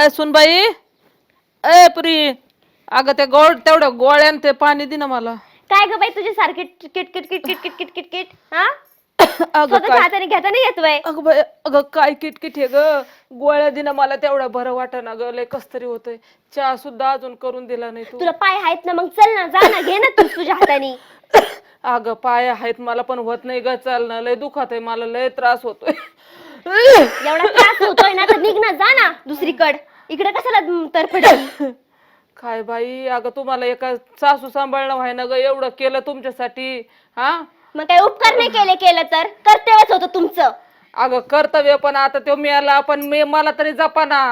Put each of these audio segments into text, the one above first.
ए सुनबाई. ए पुरी. अगं ते गोड तेवढं गोळ्यान ते पाणी दे ना मला. काय ग बाई तुझे सारखे किट किट किट किट किट किट किट किट हा? अगं स्वतःच्या काय? हाताने घेता नाही येत बाई. अगं बाई अगं काय किटकिट हे ग? गोळ्या दे ना मला तेवढं बरं वाटत ना ग. लय कस तरी होतंय. चहा सुद्धा अजून करून दिला नाही तू. तुला पाय आहेत ना मग चल ना जा ना घे ना तू तुझ्या हाताने. अगं पाय आहेत मला पण होत नाही ग चालणं लय दुखत आहे मला लय त्रास होतोय. एवढा त्रास होतोय ना तर निघ ना जा ना दुसरीकड. इकडे कशाला तरफडी काय बाई अगं तुम्हाला एका सासू सांभाळणं व्हाय ना ग एवढं केलं तुमच्यासाठी हा? मग काय उपकार नाही केले केलं तर? कर्तव्यच होतं तुमचं. अगं कर्तव्य पण आता तो मिळाला पण मी मला तरी जपा ना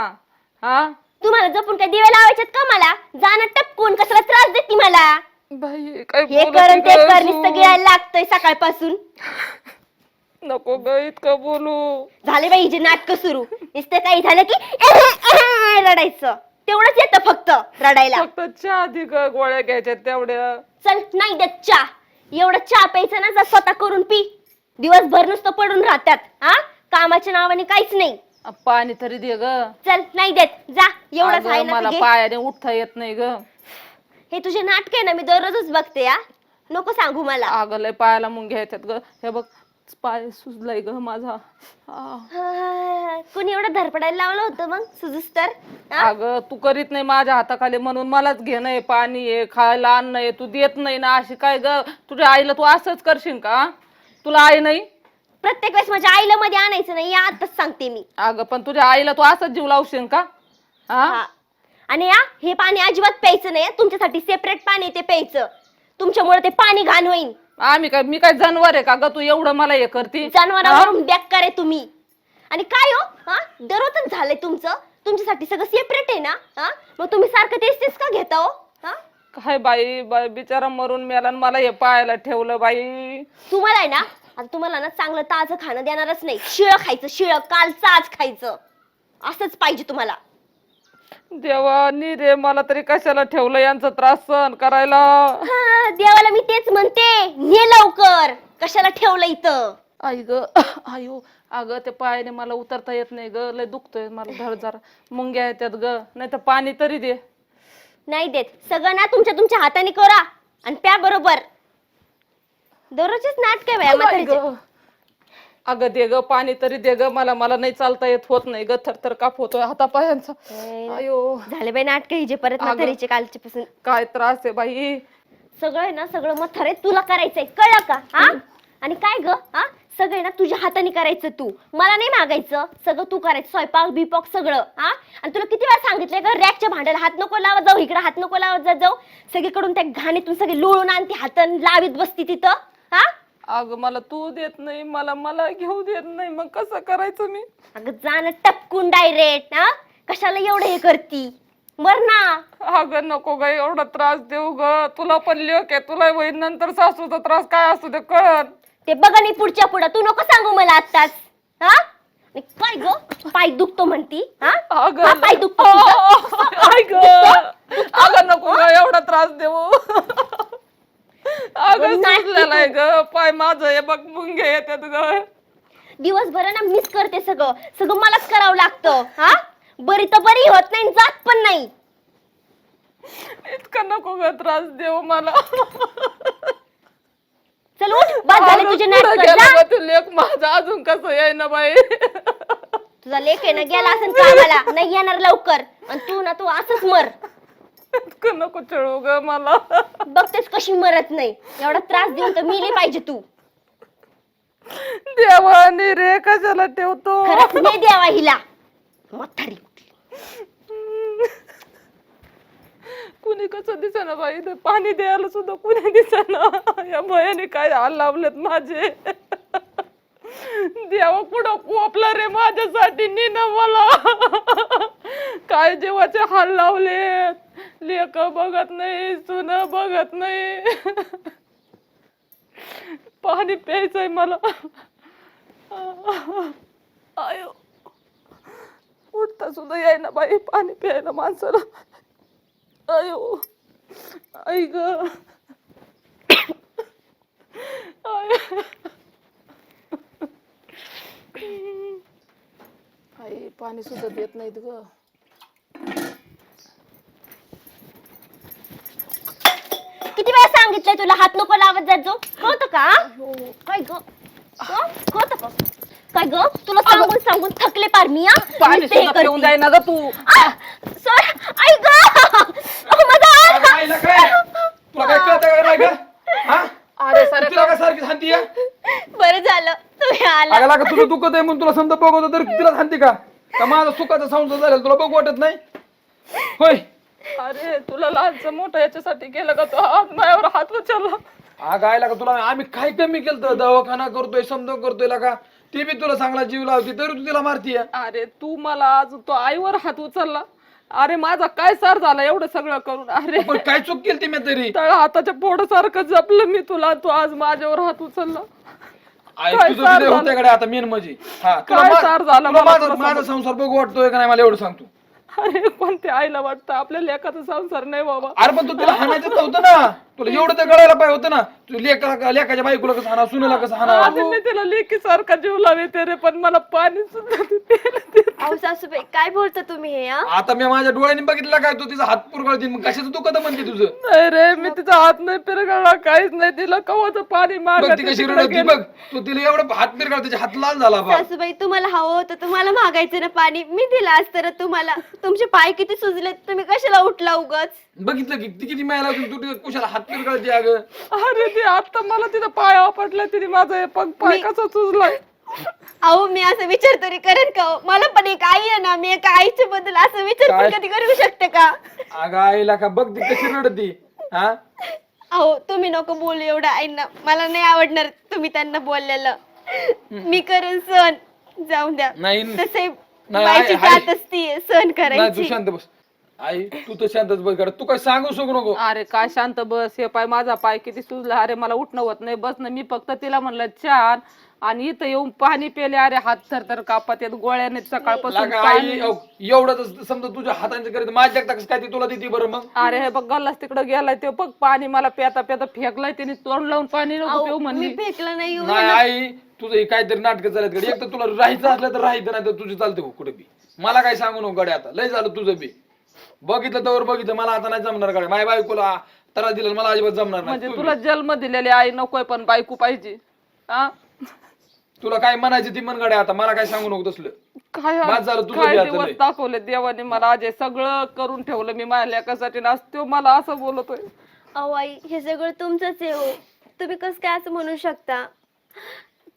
हा? तुम्हाला जपून काय दिवे लावायच्यात का मला? जा ना टपकून कशाला त्रास देते मला? बाई काय हे बोलते कर ते ग? नुसतं गिळायला लागतंय सकाळपासून. नको ग इतकं बोलू. झाले बाई हिचे नाटक सुरू. नुसतं काही झालं की रडायचं. तेवढंच येतं फक्त रडायला. फक्त चहा दे ग गोळ्या घ्यायच्या तेवढ्या. चल नाही देत चहा. एवढं चहा प्यायचं ना जा स्वतः करून पी. दिवसभर नुसतं पडून राहतात. हा कामाच्या नावाने काहीच नाही. आ, पाणी तरी दे ग. चल नाही देत. जा एवढंच आहे अगं, ना मला. पायाने उठता येत नाही ग. हे तुझे नाटक आहे ना मी दररोजच बघते या नको सांगू मला. अगं लय पायाला मुंग घ्यायच्यात ग. हे बघ पाय सुजलाय ग माझा. आ. कोणी एवढं धरपडायला लावलं होतं मग? सुजूस तर? हा? अगं तू करीत नाही माझ्या हाताखाली म्हणून मलाच घेणं आहे पाणी आहे खायला अन्न आहे तू देत नाही ना अशी काय ग? तुझ्या आईला तू असंच करशील का? तुला आई नाही? प्रत्येक वेळेस माझ्या आईला मध्ये आणायचं नाही या आताच सांगते मी. अगं पण तुझ्या आईला तू असंच जीव लावशील का? हा हा. आणि या हे पाणी अजिबात प्यायचं नाही तुमच्यासाठी सेपरेट पाणी आहे ते प्यायचं. तुमच्यामुळे ते पाणी घाण होईल आम्ही काय मी काय जनावर आहे का ग? तू एवढं मला हे करते. जनावरावरून बेकार आहे तुम्ही. आणि काय हो? हा? दररोजच झालंय तुमचं? तुमच्यासाठी सगळं सेपरेट आहे ना? हा? मग तुम्ही सारखं तेच तेच का घेता हो? हा? काय बाई बाई बिचारा मरून मेला आणि मला हे पाहायला ठेवलं बाई. तुम्हाला आहे ना? आता तुम्हाला ना चांगलं ताजं खाणं देणारच नाही. शिळ खायचं शिळ कालचं आज खायचं. असंच पाहिजे तुम्हाला. देवा नी रे मला तरी कशाला ठेवलं यांचा त्रास सहन करायला? हा, देवाला मी तेच म्हणते. ने लवकर. कशाला ठेवलं इथं? आई ग आयो अगं ते पायाने मला उतरता येत नाही ग. लय दुखतोय मला धड जरा. मुंग्या येतात ग. नाही तर पाणी तरी दे. नाही देत. सगळं ना तुमच्या तुमच्या हाताने करा. आणि प्या बरोबर. दररोजच नाटक आहे बाया आई म्हातारीचे. ग. अगं दे ग पाणी तरी दे ग मला मला नाही चालता येत होत नाही ग थरथर काप होतोय हातापायांचा अयो. झाले बाई नाटक हिजे परत म्हातारीचे कालचे पासून काय त्रास आहे बाई. सगळं आहे ना सगळं आहे तुला करायचंय कळलं का? हा? आणि काय ग? हा? सगळं ना तुझ्या हाताने करायचं तू. मला नाही मागायचं. सगळं तू करायचं स्वयंपाक बिपाक सगळं. हा? आणि तुला किती वेळा सांगितलंय का रॅकच्या भांड्याला हात नको लावत जाऊ इकडे हात नको लावत जाऊ. सगळीकडून त्या घाणीतून सगळे लोळून आणि ती हात लावीत बसती तिथं. हा? अगं मला तू देत नाही मला मला घेऊ देत नाही मग कसं करायचं मी? अगं जाणं टपकून डायरेक्ट हा? कशाला एवढं हे करती? मर ना. अगं नको ग एवढा त्रास देऊ ग. तुला पण लेख आहे तुला होईल नंतर सासूचा त्रास काय असू दे कळत ते बघा नाही पुढच्या पुढं तू नको सांगू मला आत्ताच हा? आणि काय ग पाय दुखतो म्हणती हा? अगं हा, पाय दुखतो तुझा? आई ग अगं नको ग एवढा त्रास देऊ. अगं आहे ग. पाय माझं हे बघ मुंगे येतात ग. दिवसभर ना मिस करते सगळं. सगळं मलाच करावं लागतं हा? बरी तर बरी होत नाही जात पण नाही. इतकं नको ग त्रास देऊ मला. चल उठ बाद झाले तुझे नाटक जा. ते लेक माझा अजून कसं येई ना बाई? तुझा लेख आहे ना गेला असं कामाला. नाही येणार लवकर. आणि तू ना तू असंच मर. इतकं नको चळू ग मला. बघतेस कशी मरत नाही. एवढा त्रास देऊन तर मिली पाहिजे तू. देवाने रे कशाला ठेवतो? खरंच नाही द्यावा हिला. म्हातारी कुणी कसं दिसेना बाई इथं? पाणी द्यायला सुद्धा कुणी दिसेना. या भयाने काय हाल लावलेत माझे. देवा कुठं कोपला रे माझ्यासाठी निन मला? काय जेवाचे हाल लावले लेक बघत नाही सुन बघत नाही. पाणी प्यायचंय मला. आयो उठता सुद्धा यायना बाई पाणी प्यायला माणसाला. अयो आई ग. आई पाणी सुद्धा देत नाहीत ग. किती वेळा सांगितलंय तुला? हात नको लावत जात जो होत का काय ग? कळत काय ग? तुला सांगून सांगून थकले पार मी पाणी ग तू. सॉरी. सोड तुम्ही आला अगं लागा तुझं दुखत आहे म्हणून तुला समजा बघतो तर तिला शांती का? का माझा सुखाचा संसार झाला तुला बघ वाटत नाही? होय. अरे तुला लहानचं मोठं याच्यासाठी केलं का तो? हात माझ्यावर हात उचलला. अगं आयला का तुला आम्ही काय कमी केलं दवाखाना करतोय समजा करतोय का ते बी तुला चांगला जीव लावते तरी तू तिला मारतीय अरे तू मला आज तो आईवर हात उचलला. अरे माझा काय सार झाला एवढं सगळं करून? अरे पण काय चूक केली ती मी तरी? तळ हाताच्या पोटासारखं जपलं मी तुला तू आज माझ्यावर हात उचलला. काय तुझं सार बी लय झालं? होत्याकडे आता मेन म्हणजे. हा तुला काय मा- सार झालं तुला मला माझा तुला माझा संसार बघू वाटतोय का नाही मला एवढं सांगतो अरे कोणत्या आईला वाटतं? आपल्या लेखाचा संसार नाही बाबा. अरे पण तू तिला हाणायचं नव्हतं ना. तुला एवढं तर कळायला पाहिजे होतं ना. तू लेका लेकाच्या बायकोला कसं हाना सुनेला कसं हाना मी तिला लेकी सारखा जीव लावते रे पण मला पाणी सुद्धा देते रे. अहो सासूबाई काय बोलता तुम्ही हे हा? आता मी माझ्या डोळ्यांनी बघितलं काय तू तिचा हात पुरगळती मग कशाचं दुखत म्हणते तुझं? नाही रे मी तिचा हात नाही पिरगळला काहीच नाही तिला कवाचं पाणी बघ ती कशी रडती बघ. तू तिला एवढं हात पिरगळ तिच्या हात लाल झाला बा सासूबाई तुम्हाला हवं होतं तुम्हाला मागायचं ना पाणी. मी दिलं असतं ना तुम्हाला. तुमचे पाय किती सुजले तुम्ही कशाला उठला उगच? बघितलं की ती किती माया लावती तू कुशाला हात पिरगळते अगं. अरे ती आता मला तिथं पाय पडला तिने माझा हे पग पाय मी- कसा सुजलाय? अहो मी असं विचार तरी करेन का हो? मला पण एक आई आहे ना मी एका आईच्या बद्दल असं विचार पण काय? कधी करू शकते का? अगं आईला का बघ ती कशी रडती हा? अहो तुम्ही नको बोलू एवढं आईंना. मला नाही आवडणार तुम्ही त्यांना बोललेलं. मी करेन सण जाऊन द्या. नाही तसे नाही, आई- आई- जात असती सण नाही तू करायची. शांत बस. आई तू तर शांतच बस कर तू काय सांगू शकू नको. अरे काय शांत बस. हे पाय माझा पाय किती सुजला. अरे मला उठणं होत नाही. बस ना मी फक्त तिला म्हणलं छान. आणि इथं येऊन पाणी पेले. अरे हात थरथर कापत येत गोळ्याने सकाळपासून लागा पाणी. एवढं समजा तुझ्या हातांचं करीत माझ्या काय ती तुला देते बरं मग? अरे हे बघ गल्लास तिकडं गेलाय ते बघ पाणी मला पेता पेता फेकलाय त्याने तोंड लावून पाणी नको पिऊ अहो, म्हणली. मी फेकलं नाही. नाही आई तुझं हे काहीतरी नाटक चालत गडी एक तर तुला राहायचं असलं तर राहायचं नाही तर तुझं चालतं हो कुठे बी. मला काय सांगू नको गड्या आता. लय झालं तुझं बी. बघितलं तर बघितलं मला आता नाही जमणार गड्या माझ्या बायकोला त्रास दिला मला अजिबात जमणार नाही. म्हणजे तू तुला जन्म दिलेली आई नकोय पण बायको पाहिजे. हा. तुला काय म्हणायचं ती मन आता मला काय सांगू नको तसलं. काय बाद झालं तुझं काय बी आता दिवस लय. दाखवले देवाने मला आज हे सगळं करून ठेवलं मी माझ्या लेकासाठी ना आज तो मला असं बोलतोय. अहो आई हे सगळं तुमचंच आहे हो. तुम्ही कसं काय असं म्हणू शकता?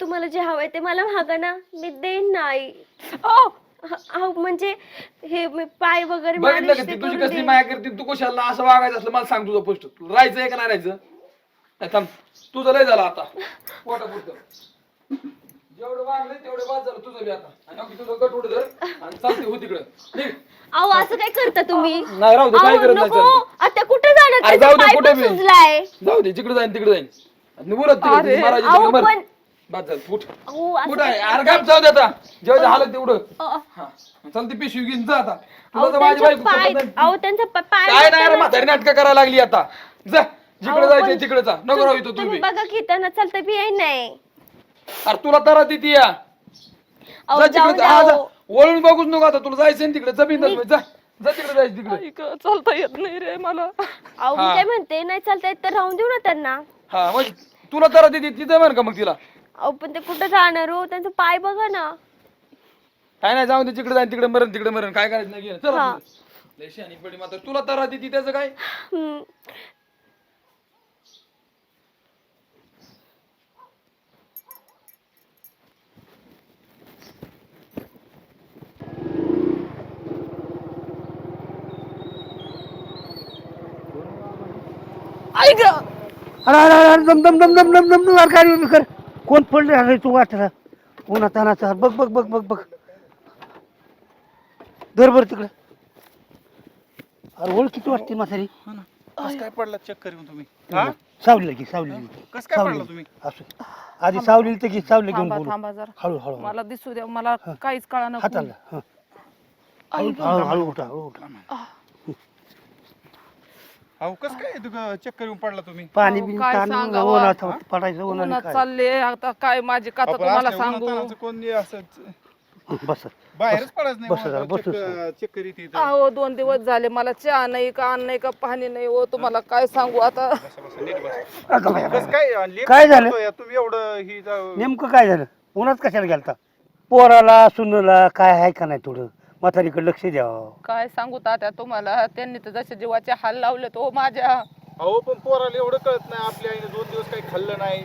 तुम्हाला जे हवंय ते मला मागा ना. मी देईन ना आई! अहो म्हणजे हे मी पाय वगैरे बघितलं मालिश का ते? ती तुझी करून कसली. माया करते? तू कशाला असं वागायचं असलं मला सांग तुझं पोस्ट. राहायचं आहे का नाही राहायचं? नाही, थांब. तुझं लय झालं आता. पोटा पुरतं. जेवढं वागलंय तेवढं बाद झालं तुझं बी आता. आणि अगदी तुझं गट उडत आणि चालते हो तिकडं. निघ. अहो असं काय करता तुम्ही? नाही राहू दे काय अहो, करत नाही नको. चालते. आता कुठे जाणार? अरे त्याचा जाऊ दे, पाय कुठे पण बी. सुजलाय. जाऊ दे जिकडे जाईन तिकडे जाईन. आणि उरत अरे, तिकडे महाराज अहो, तिकडे मर. पण- बाद झालं फुट. अहो असं फुट काय आहे. अरे काय जाऊ दे आता. जेवढं हालत तेवढं. अ- हा. चल ती पिशवी घेऊन जा आता. अहो, तुला तर माझी त्यांचा बायको पाय पटत नाही. अहो त्यांचा प- पाय काय नाही रे त्यांना- म्हातारी नाटकं करायला लागली आता. जा जिकडे अहो, जायचंय पण तिकडे जा. नको राहू इथं तुम्ही. बघा की त्यांना चालता बी येई नाही. अरे तुला तरा या. अहो जा जाऊ तिकडे द्या जा, हा, जा. अहो. वळून बघूच नको आता. तुला जायचं ना तिकडे. जमीन जा. जा तिकडे जायचं तिकडे. ऐक चालता येत नाही रे मला. अहो मी हा. काय म्हणते नाही चालता येत तर राहून देऊ ना त्यांना. हा मग तुला तरा देते तिथं म्हण का मग तिला. अहो पण ते कुठं जाणार हो त्यांचा पाय बघा ना काय नाही जाऊन दे तिकडे जाईन तिकडे मरण तिकडे मरण काय करायचं नाही हा. पडी मात्र तुला तरा देते त्याचं काय हम्म. ऐक अरे अरे अरे दम दम दम दम दम दम दम अरे काय कर कोण पडले अरे तू वाटला? उन्हा तानाचा. बघ बघ बघ बघ बघ. धर बर तिकडे. अरे ओळखीची वाटते म्हातारी. कस काय पडला चक्कर येऊन तुम्ही? हा? सावलीला घे सावलीला घे. कस काय पडला तुम्ही? असू आधी सावलीला तर घे सावली घेऊन थांबा बोलू. थांबा जरा. हळू हळू हळू. मला दिसू द्या मला काहीच कळा हाताला हं. हळू हळू हळू उठा हळू उठा. अहो कस काय चक्कर येऊन पडला तुम्ही पाणी अहो, बिन काय ताण सांगावं? पडायचं पडायचं उन्हाने उन्हात काय चालले आता काय माझी कथा आपण तुम्हाला असल्या सांगू उन्हातान्हाचं कोण हे असं बस बाहेरच पडायचं बस जरा, बस नाही जरा. चक्कर येते इथं. अहो दोन दिवस झाले मला चहा नाही का अन्न नाही का पाणी नाही हो तुम्हाला काय सांगू आता बसा, बसा, नीट बसा. अगं बाया, कसं काय झालं? करतोय, तुम्ही एवढं ही जा- नेमकं काय झालं उन्हाच कशाला गेलता पोराला सुनला काय आहे का नाही थोडं म्हातारीकडे लक्ष द्यावं. काय सांगू तात्या तुम्हाला? त्यांनी तर जसे जीवाचे हाल लावले तो माझ्या. अहो पण पोराला एवढं कळत नाही. आपल्या आईने दोन दिवस काही खाल्लं नाही.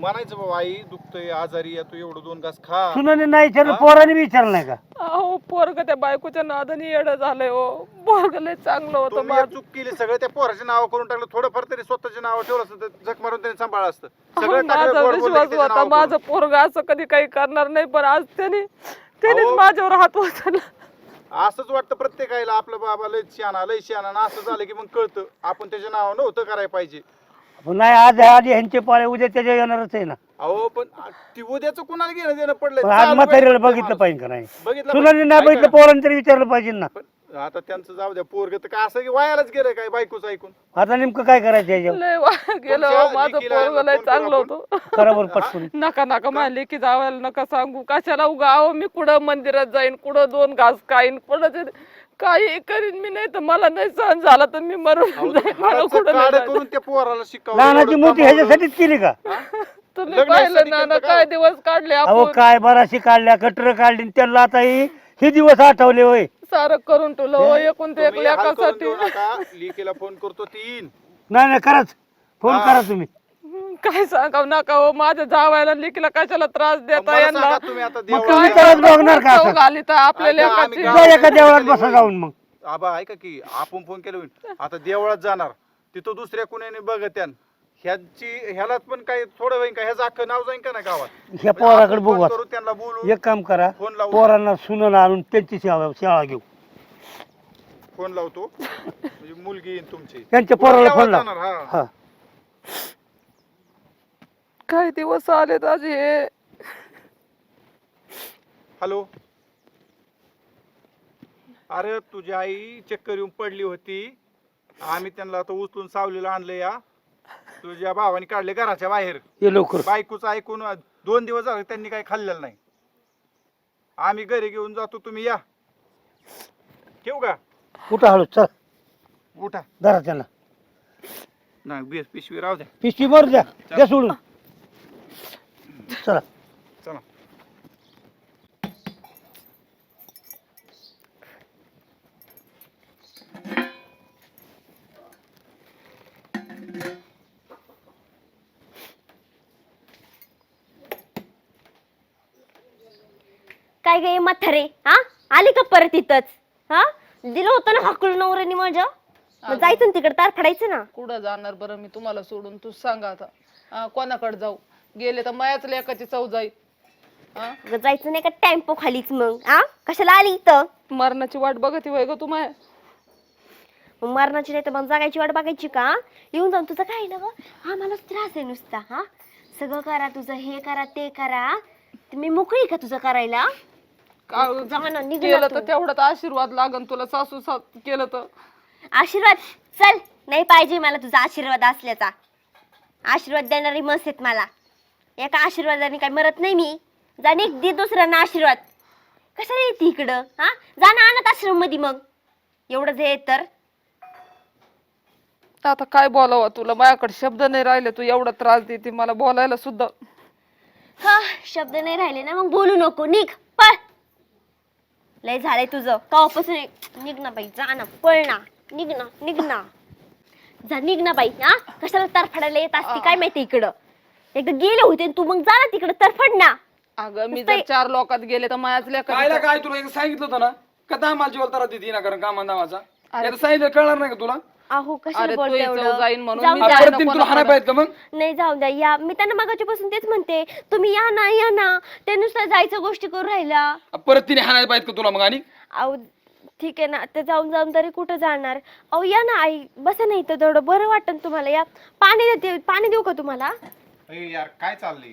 म्हणायचं बाबा आई दुखतंय आजारी आहे तू एवढं दोन घास खा. सुनाने नाही विचारलं पोराने बी विचारलं नाही का? अहो पोरग त्या बायकोच्या नादाने येड झालंय हो. पोरग लय चांगलं होतं तुम्ही माझं. चूक केली सगळं त्या पोराचे नाव करून टाकलं. थोडंफार तरी स्वतःचे नाव ठेवलं असतं तर जग मारून त्याने सांभाळलं असतं. सगळं टाकलं, माझा गोड बोललं की विश्वास होता. माझं पोरग असं कधी काही करणार नाही पण आज त्याने त्यानेच. माझ्यावर हात उचलला असंच वाटतं प्रत्येकाला आपलं बाबा लय शाना लय शाना आणि असं झालं की मग कळतं आपण त्याच्या नाव नव्हतं करायला पाहिजे पण नाही आज आधी ह्यांचे पाळे उद्या त्याच्या येणारच आहे ना अहो पण आ- ती उद्याच कुणाला घेणं देणं पडलंय पण आज म्हातारीला बघितलं. पाहिजे का नाही बघितलं सुनाने. नाही. बघितलं पोराने तरी विचारलं पाहिजे ना पण आता त्यांचं जाऊ द्या पोरग तर काय असं की वायालाच गेलं काय बायकोच ऐकून आता नेमकं काय करायचं याच्यावर लय वा गेलं तुमच्या हो, माझं लेकीला पोरग लय फोन करू चांगलं आपण. होतं बरोबर पटकून नका नका माझ्या लेकी जावायला नका सांगू कशाला उगा अहो मी कुठं मंदिरात जाईन कुठं दोन घास खाईन कुठं ते काही करीन मी नाही तर मला नाही सहन झाला तर मी मरून जाईन मला हाडाचं कुठं नाही काढं जायचं. करून त्या पोराला शिकावं लहानाची एवढं मोठी कमावलं. ह्याच्यासाठीच केली का तुम्ही पाहिलं ना केलं का? काय दिवस काढले अहो आपण काय बराशी काढल्या कटर काढली आणि त्याला आता ही हे दिवस आठवले होय. सारं करून ठेवलं हो एकूण ते एक तुम्ही हाल करून लेकासाठी देऊ नका लिकीला फोन करतो ती येईन नाही नाही कराच फोन हा. करा तुम्ही. काय सांगाव नका हो माझ्या जावायला लेकीला कशाला त्रास देता मला यांना? तुम्ही आता. करत? बघणार का? घाली तर आपल्या ऐका, आम्ही लेकाची. गावात जा एका देवळात बसा जाऊन मग. आबा ऐका की आपण फोन केला होईल आता देवळात जाणार. तिथं दुसऱ्या कुणाने बघत ह्याची ह्यालाच पण काय थोडं होईन का? ह्याचं अख्खं नाव जाईन का ना गावात? ह्या म्हणजे पोराकडे आपण बघू फोन आता. करू त्यांना बोलू एक काम करा फोन लावू. पोरांना सुनून आणून त्यांची शाळा शाळा घेऊ. फोन लावतो. म्हणजे मुलगी येईन तुमची. त्यांच्या पोराला फोन लाव. जाणार, हा. हा. काय दिवस आले आज हे. हॅलो. अरे तुझी आई चक्कर येऊन पडली होती. आम्ही त्यांना आता उचलून सावलीला आणलं या. तुझ्या भावाने काढले घराच्या बाहेर. ये लवकर. बायकोचं ऐकून दोन दिवस झाले त्यांनी काही खाल्लेलं नाही. आम्ही घरी घेऊन जातो तुम्ही या. ठेवू का? कुठं हळू चल. उठा. धरा त्यांना. नाही बेस पिशवी राहू द्या. पिशवी मारू द्या. द्या सोडून. चला. काय गे म्हातारे हा? आली का परत इथंच? हा? दिलं होतं ना हाकलून नवऱ्याने माझ्या? मग जायचं ना तिकडे तार फडायचं ना? कुठं जाणार बरं मी तुम्हाला सोडून? तू सांगा आता. हा, कोणाकडे जाऊ? गेले तर मायाच लेकाची चव जाई हा? अगं जायचं नाही का टेम्पो खालीच मग? हा? कशाला आली इथं? मरणाची वाट बघत वय ग तू माया? मग मरणाची नाही तर मग जगायची वाट बघायची का? येऊन जाऊन तुझं काय ना गं? हा मला त्रास आहे नुसता हा? सगळं करा तुझं हे करा ते करा. मी मोकळी का तुझं करायला? का केलं. तर तेवढाच आशीर्वाद लागन तुला सासू सास केलं तर. आशीर्वाद? चल नाही पाहिजे मला तुझा आशीर्वाद असल्याचा. आशीर्वाद देणारी मस्त आहेत मला. एका आशीर्वादाने काय मरत नाही मी. जा निघ दे दुसऱ्यांना आशीर्वाद. कशाला येते इकडं? हा? जा ना अनाथ आश्रममध्ये मग. एवढं जे आहे तर आता काय बोलावं तुला? माझ्याकडे शब्द नाही राहिले. तू एवढा त्रास देते मला बोलायला सुद्धा. हा शब्द नाही राहिले ना मग बोलू नको. निघ पळ. लय झालंय तुझं. कवापासून निघ ना बाई जा ना पळ ना. निघ ना निघ ना. जा निघ ना बाई हा? कशाला तरफडायला येत असते काय माहिती इकडं? एकदा गेले होते तू मग जा ना तिकडं तरफड ना. अगं मी जर चार लोकात गेले तर माझ्याच कायला काय तुला एक सांगितलं होतं ना? का दामाला जीवाला त्रास देते ना कारण कामा नावाचा सांगितलं कळणार नाही का तुला? अहो कशाला अरे बोलते तू इथं एवढं? जाईन म्हणून जाऊ मी द्या. जाईन. परत तिने तुला हाणाय पाहिजे का मग? नाही जाऊ द्या. या मी त्यांना मागाच्यापासून तेच म्हणते. तुम्ही या ना या ना. ते नुसतं जायचं गोष्टी करून राहिला परत तिने हाणायला पाहिजे का तुला मग आणि? अहो ठीक आहे ना. ते जाऊन जाऊन तरी कुठं जाणार? अहो या ना आई. बसा नाही तर तेवढं. बरं वाटेल तुम्हाला. या. पाणी देते पाणी देऊ का तुम्हाला? अरे यार काय चाललंय?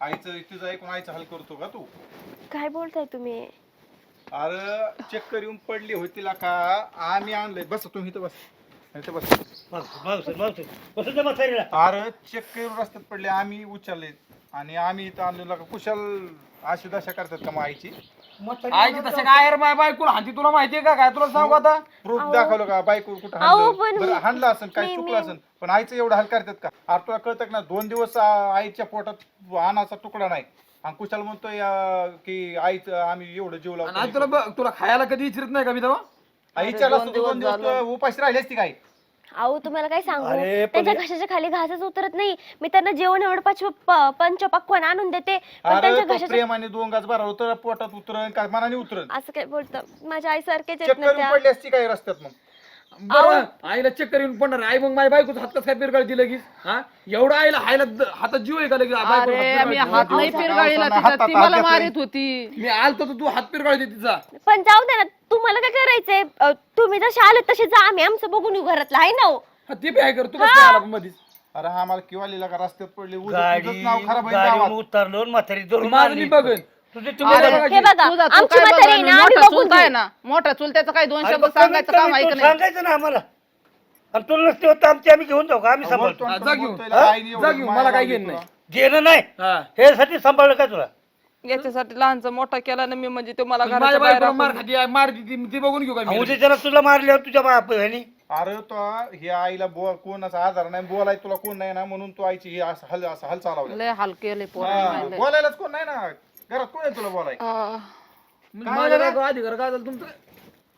आईचं तुझं ऐकून आईचं हल करतो का तू? काय बोलताय तुम्ही? अरे चक्कर येऊन पडली होती का आम्ही आणलंय. बस तुम्ही इथं बस. इथं. अरे चक्कर येऊन रस्त्यात पडले. आम्ही उचलले. आणि आम्ही इथं आणलेला का कुशाल अशी दशा करतात का मग आईची आईची तसं काय रे माय बायकोला हाती तुला माहितीये का काय? तुला सांगू आता. प्रूफ दाखवलं का? बायको कुठं अहो, हाणलं? बरं असेल काय मी- चुकलं मी- असेल पण आईचं एवढं हाल करतात का? अरे तुला कळतं का ना दोन दिवस आ, आईच्या पोटात आणाचा तुकडा नाही. आणि कुशाल म्हणतोय अं, की आईचं आम्ही एवढं जीव आणि लावतो तुला बघ, तुला खायला कधी इच्छित नाही का मी तेव्हा? आईच्या दोन दिवस तुला उपाशी राहिली असती काय? अहो तुम्हाला काय सांगू? अरे, पण त्यांच्या हे- घशाच्या खाली घासच उतरत नाही. मी त्यांना जेवण एवढं पाच पंच पक्वान आणून देते पण अरे त्यांच्या तो घशाच्या प्रेमाने दोन गाज भरा उतर पोटात उतरण का मनाने उतरण असं काय बोलतं? माझ्या आई सारखेच चेक करून पडली असती काय रस्त्यात मग? बरं. आईला चक्कर येऊन पडणार आई मग माझ्या बायकोच हात कसं काय पिरगाळती लगेच? हा? एवढं आईला हायला द- हातात जीव आहे का लगेच? बायकोला अरे हात मी पिरगाळती? हात नाही तिचा हातात ती मला. मारित होती. मी आलतो तर तू हात पिरगाळते तिचा. पण जाऊ दे ना तुम्हाला काय करायचंय? अ, तुम्ही जसे आले तसे जा आम्ही आमचं बघून येऊ घरातलं आहे ना हो. हा, ते बी आहे कर तू कसं आला मधीच? अरे हा मला किंवा लिहिला का रस्त्यात पडली गाडी नाव खराब आहे गाडीवर गावात. उतरलो म्हातारी धरून माझं मी आणली. बघन. तुझे तुम्ही अरे, बघा. हे बघा तुझा तू आमची काय म्हातारी ना आम्ही मोठा बघून चुलता आहे घेऊ. ना. मोठा चुलत्याचं दोन शब्द सांगायचं काम नाही? सांगायचं ना आम्हाला. आणि तुला नसते होतं आमची आम्ही घेऊन जाऊ का? आम्ही सांभाळतो. हा, जा घेऊन. जा घेऊन, मला काय घेणं तुला. नाही. घेणं नाही? हा. हे साठी सांभाळलं का तुला? याच्यासाठी लहानचा मोठा केला ना मी म्हणजे तो मला माझ्या घराच्या बाहेर बायकोला मार हाकून- खाती आहे, मार ती ती बघून घेऊ का मी? उद्या त्याला तुला मारल्यावर तुझ्या बाप ह्यानी. अरे तो हे आईला बो कोणाचा आधार नाही बोलाय तुला कोण नाही ना म्हणून तू आईची ही असं हल असं हाल चालवलं लय हाल केले हा, बोलायलाच कोण नाही ना. घरात कोण आहे तुला बोलाय? माझ्या बायको अधिकार काय झालं तुमचं?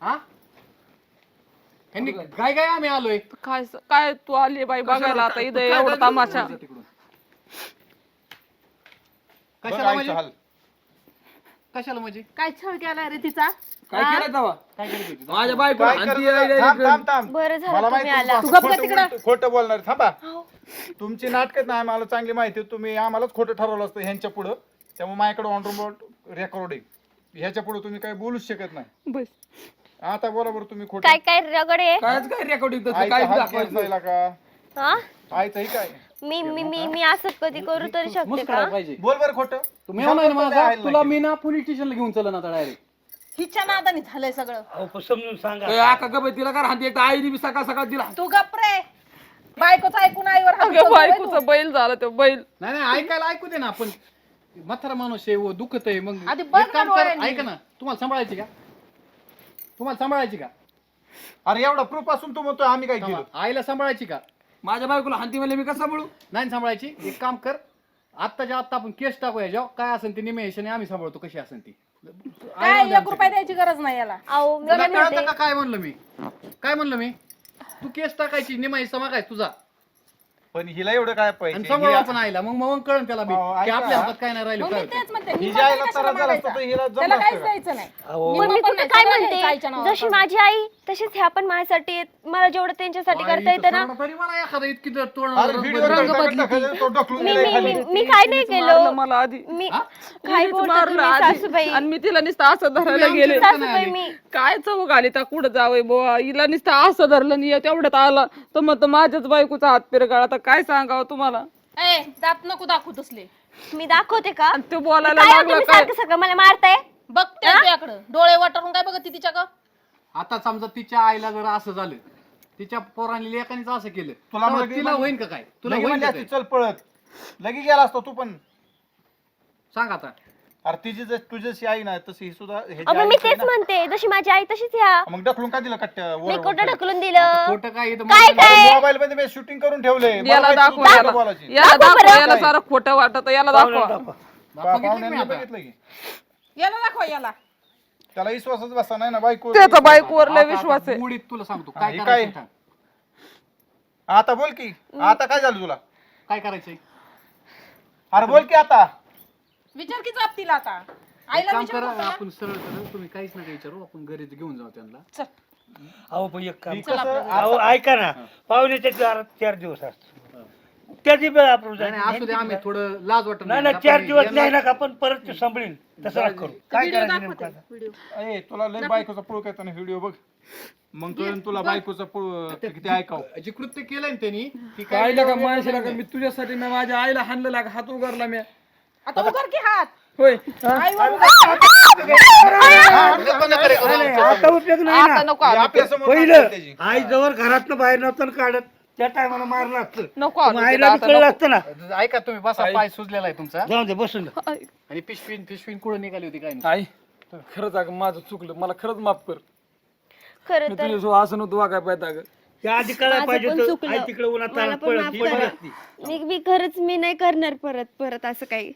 हा? यांनी काय काय आम्ही आलोय? काय काय तू आली बाई बघायला आता? इथं एवढा तमाशा. बघ कशाला आईचा म्हणजे? हाल. कशाला म्हणजे? काय छळ केलाय रे तिचा? काय केलं तेव्हा काय करत होती माझ्या बायको काय करत थांब थांब थांब. बरं झालं मला तुम्ही माहिती आला. आहे, तू असं खोटं बोल- खोटं बोलणार थांबा. तुमची नाटकच नाही आम्हाला चांगली माहिती आहे. तुम्ही आम्हालाच खोटं ठरवलं असतं ह्यांच्या पुढं. त्यामुळे माझ्याकडे ऑन रोबोट रेकॉर्ड आहे ह्याच्या पुढे तुम्ही काही बोलूच शकत नाही. बस. आता बरोबर तुम्ही खोटं काय काय रगडे कायच काय रेकॉर्डिंग काय दाखवायचं का हा? ही काय? मी मी मी मी असं कधी करू तरी शकते का? पाहिजे. बोल बरं खोटं. तुम्ही येऊ नाही माझा? आईला तुला. मी ना पोलीस स्टेशनला घेऊन चला ना आता डायरेक्ट हिच्या नादाने झालंय सगळं. अहो, पण समजून सांगा. ए, आका गप तिला का राहते एकटा आईने बी सकाळ सकाळ दिला. तू गप रे. बायकोच ऐकून आईवर हात अगं उचलतोय बायकोचा बैल झाला तो बैल. नाही नाही ऐकायला ऐकू दे ना आपण. म्हातारा माणूस आहे व दुखत आहे मग आधी बघ एक काम ना कर डोळ्यांनी. ऐका ना तुम्हाला सांभाळायची का? तुम्हाला सांभाळायची का? अरे एवढा प्रूफ असून तू म्हणतो आम्ही काय केलं? थांबा. आईला सांभाळायची का? माझ्या बायकोला हांती म्हणले मी कसं बोलू नाही सांभाळायची. एक काम कर आत्ताच्या आत्ता आपण केस टाकूया जेव्हा काय असेल ती निमेशाने आम्ही सांभाळतो कशी असेल ती. काय एक रुपया द्यायची गरज नाही याला. अहो मी तुला काय कळतं म्हणते का काय म्हणलं मी? काय म्हणलं मी? तू केस टाकायची निमाई समागाय तुझा. पण हिला एवढं काय आणि पाहिजे ही- मग मग कळण त्याला बी हो, की ऐका. आपल्या हातात काय नाही राहिलं मग काय मी होतं. तेच म्हणते मी जी आईला कशाला त्रास झाला असता तर हिला मारायचा? जमलं त्याला काहीच असतं का? द्यायचं नाही अहो, पण मी पण कुठं नाही, काय सगळं घ्यायचं म्हणते आईच्या नावावर जशी माझी आई तशीच ह्या पण माझ्यासाठी आहेत. मला जेवढं त्यांच्यासाठी करता येतं ना तर मला एखादं इतकी जर रंग तो ढकलून मी दिलाय मी खाली. मी- मी काय नाही मारलं केलं मला आधी मी हा? काय तिनेच बोलता मारलं तुम्ही आधी. सासूबाई आणि मी तिला नुसतं असं धरायला गेले सासूबाई मी काय चव घाली त्या कुठं जावय बुवा? हिला नुसतं असं धरलं नाही तेवढ्यात आला. तर मग माझ्याच बायकोचा हात पिरगाळा. आता काय सांगावं तुम्हाला? ए दात नको दाखवू तसले. मी दाखवते का? आणि तो बोलायला काय हो लागला तुम्ही काय? सारखं सारखं मला मारताय? बघते तुझ्याकडं. डोळे वाटरून काय बघत तिच्या का आता समजा तिच्या आईला जर असं झालं तिच्या पोरांनी लेखानीच असं केलं तुला तिला म्हण- होईन का काय? तुला लगे होईन म्हणली का असती, काय? चल पळत. लगे गेला असतो तू पण. सांग आता. अरे तिची जशी तुझ्याशी आई ना तशी ही सुद्धा ह्याची अहो आई मी आहे तेच ना. म्हणते जशी माझी आई तशीच ह्या मग ढकलून का दिलं कट्ट्या मी कुठं ढकलून दिलं. खोटं काय इथं काय मोबाईल मध्ये मी शूटिंग करून ठेवलंय. मला याला दाखव याला बोलायची. याला दाखव. याला सारं खोटं वाटत याला दाखवा. पाहुण्यांनी. बघितलं की. याला दाखवा याला. त्याला विश्वासच बसा नाही ना बायको. त्याचा बायकोवर लय विश्वास आहे. तुला सांगतो हा, काय हे काय? आता बोल की आता काय झालं तुला? काय करायचंय? अरे बोल की आता. विचार की जाप तिला आता. एक आईला काम विचार करा नको? आपण सरळ सरळ तुम्ही काहीच नका विचारू आपण घरी घेऊन जाऊ त्यांना. चल. अहो पण एक काम ही अहो ऐका ना पाहुण्याच्या चार चार दिवस असतो त्याची वेळ आपण नाही, नाही, असू दे आम्ही थोडं लाज वाटत नाही ना चार दिवस नाही ना आपण परत ते सांभाळीन. तसं नका करू. काय व्हिडिओ करायचं दाखवते नेमकं आता? व्हिडिओ. ए तुला लय बायकोचा पुळ करताना व्हिडिओ बघ. मग कळून तुला बायकोचा पुळ किती ऐकाव. जे कृत्य केलंय ना त्यांनी ती काय काय लागा माणसाला का मी तुझ्यासाठी मी माझ्या आईला हाणलं लागा हात उगारला मी. आता उघड की हात. होय. आईवर उघड. नाही, आता उपयोग नाही आता ना. नको आता. आपल्यासमोर पहिलं आई जवळ घरातनं बाहेर नव्हतं काढत. त्या टायमाला मारलं असतं. नको आणू मग तिला आईला बी आता, कळलं नको. असतं ना. ऐका तुम्ही बसा पाय सुजलेला आहे तुमचा. जाऊ दे बसून आई, आणि पिशवीन पिशवीन कुठं निघाली होती काय नाही. आई खरंच अगं माझं चुकलं. मला खरंच माफ कर. खरं मी तर तुझ्यासोबत असं नव्हतं वागायला पाहिजे अगं. त्या आधी कळायला माझं पाहिजे पण होतं. चुकलं. आई तिकडे उन्हात मला तानात पण पळत माफ ती करा. पडली असती. मी मी खरंच मी नाही करणार परत परत असं काही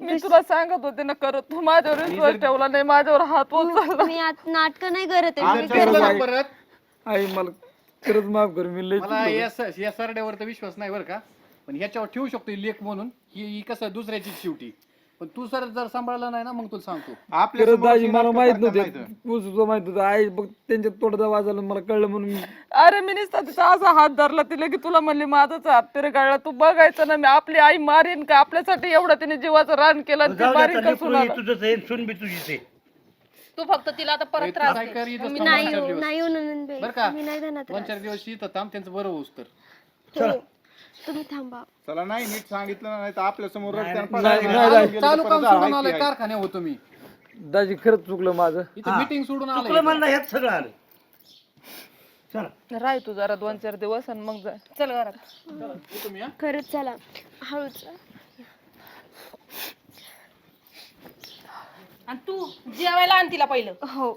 मी तुला सांगत होते ना करत तू माझ्यावर विश्वास ठेवला नाही माझ्यावर हात उचलला मी आत नाटक नाही करत आहे मी आमच्या घरात परत आई मला खरंच माफ कर मी लई मला या स- या सरड्यावर तर विश्वास नाही बरं का पण ह्याच्यावर ठेवू शकतो लेख म्हणून ही ही कसं दुसऱ्याची शेवटी पण तू सर जर सांभाळला नाही ना मग तुला सांगतो आपल्या खरंच समोर दाजी ती मला माहीत नव्हते इथं. तू सुद्धा माहीत होतं आई बघ त्यांच्या तोडदा वाजवलं मला कळलं म्हणून मी- अरे मी नुसता तिचा असा हात धरला तिला की तुला म्हणली माझाच हात तरी गाळला तू बघायचं ना मी आपली आई मारीन का आपल्यासाठी एवढं तिने जीवाचं रान केलं आणि ती जाऊ दे मारीन का लेकरू ही सुनाला तुझंच आहे सून बी तुझीच आहे तू फक्त तिला आता परत त्रास मी नाही येऊ-. नाही येऊ नंदनबाई. बरं का? मी नाही दोन चार दिवस इथं थांब त्यांचं बरं होऊस तर हो. तुम्ही थांबा. चला नाही नीट सांगितलं नाही तर आपल्यासमोर चालू काम सोडून आलंय की कारखान्या होतो मी. दाजी खरंच चुकलं माझं. इथं मिटिंग सोडून चुकलं आलं म्हणलं ह्यात सगळं आलं. चला. राह तू जरा दोन चार दिवस आणि मग जाय चल घरात. तुम्ही हा? खरंच चला. हळूच. आणि तू जेवायला आण तिला पहिलं. हो.